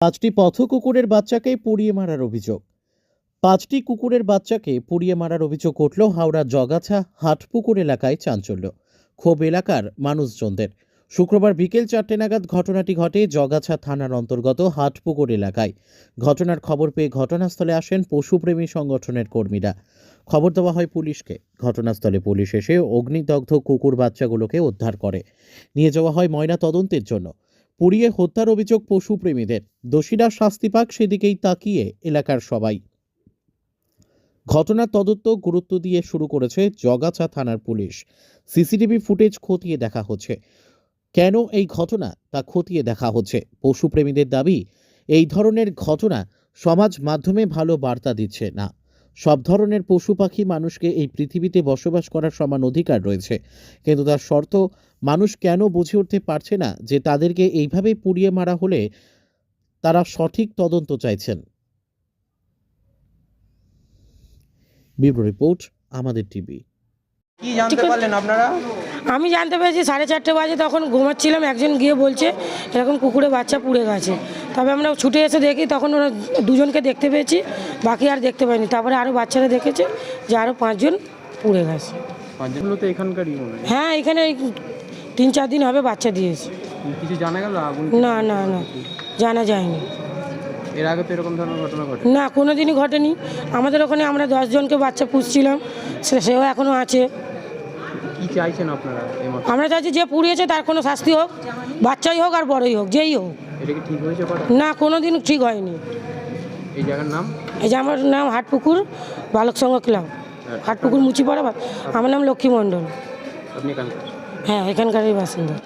পাঁচটি পথ কুকুরের বাচ্চাকে পুড়িয়ে মারার অভিযোগ। পাঁচটি কুকুরের বাচ্চাকে পুড়িয়ে মারার অভিযোগ উঠল হাওড়া জগাছা হাটপুকুর এলাকায় চাঞ্চল্য। ক্ষোভ এলাকার মানুষজনদের। শুক্রবার বিকেল চারটে নাগাদ ঘটনাটি ঘটে জগাছা থানার অন্তর্গত হাটপুকুর এলাকায়। ঘটনার খবর পেয়ে ঘটনাস্থলে আসেন পশুপ্রেমী সংগঠনের কর্মীরা। খবর দেওয়া হয় পুলিশকে। ঘটনাস্থলে পুলিশ এসে অগ্নিদগ্ধ কুকুর বাচ্চাগুলোকে উদ্ধার করে। নিয়ে যাওয়া হয় ময়না তদন্তের জন্য। পুড়িয়ে হত্যার অভিযোগ পশুপ্রেমীদের দোষীরা শাস্তি পাক সেদিকেই তাকিয়ে এলাকার সবাই। ঘটনার তদন্ত গুরুত্ব দিয়ে শুরু করেছে জগাছা থানার পুলিশ। সিসিটিভি ফুটেজ খতিয়ে দেখা হচ্ছে। কেন এই ঘটনা তা খতিয়ে দেখা হচ্ছে? পশুপ্রেমীদের দাবি, এই ধরনের ঘটনা সমাজ মাধ্যমে ভালো বার্তা দিচ্ছে না। সব ধরনের পশু পাখি মানুষকে এই পৃথিবীতে বসবাস করার সমান অধিকার রয়েছে। কিন্তু তার শর্ত মানুষ কেন বুঝে উঠতে পারছে না যে তাদেরকে এইভাবে পুড়িয়ে মারা হলে তারা সঠিক তদন্ত চাইছেন? রিপোর্ট আমাদের টিভি। কি জানতে ঠিক আছে। পারলেন আপনারা? আমি জানতে পেরেছি সাড়ে চারটে বাজে তখন ঘুমাচ্ছিলাম একজন গিয়ে বলছে এরকম কুকুরে বাচ্চা পুড়ে গেছে। তবে আমরা ছুটে এসে দেখি তখন ওরা দুজনকে দেখতে পেয়েছি বাকি আর দেখতে পাইনি। তারপরে আরও বাচ্চারা দেখেছে যে আরও পাঁচজন পুড়ে গেছে। পাঁচগুলো তো এখানকারই মনে হয়? হ্যাঁ এখানে এই তিন চার দিন হবে বাচ্চা দিয়েছে। কিছু জানা গেল আগুন? না না না জানা যায়নি। এর আগে তো এরকম ধরনের ঘটনা ঘটে না কোনো দিনই ঘটেনি। আমাদের ওখানে আমরা দশজনকে বাচ্চা পুষছিলাম সে- সেও এখনও আছে। কি চাইছেন আপনারা এই মতো? আমরা চাইছি যে পুড়িয়েছে তার কোনো শাস্তি হোক বাচ্চাই হোক আর বড়ই হোক যেই হোক। এটা কি ঠিক হয়েছে করা না কোনো দিন ঠিক হয়নি। এই জায়গার নাম? এই যে আমার নাম হাটপুকুর বালক সংঘ ক্লাব হাটপুকুর মুচিপাড়া বা- আমার নাম লক্ষ্মী মণ্ডল। আপনি এখানকার? হ্যাঁ এখানকারই বাসিন্দা।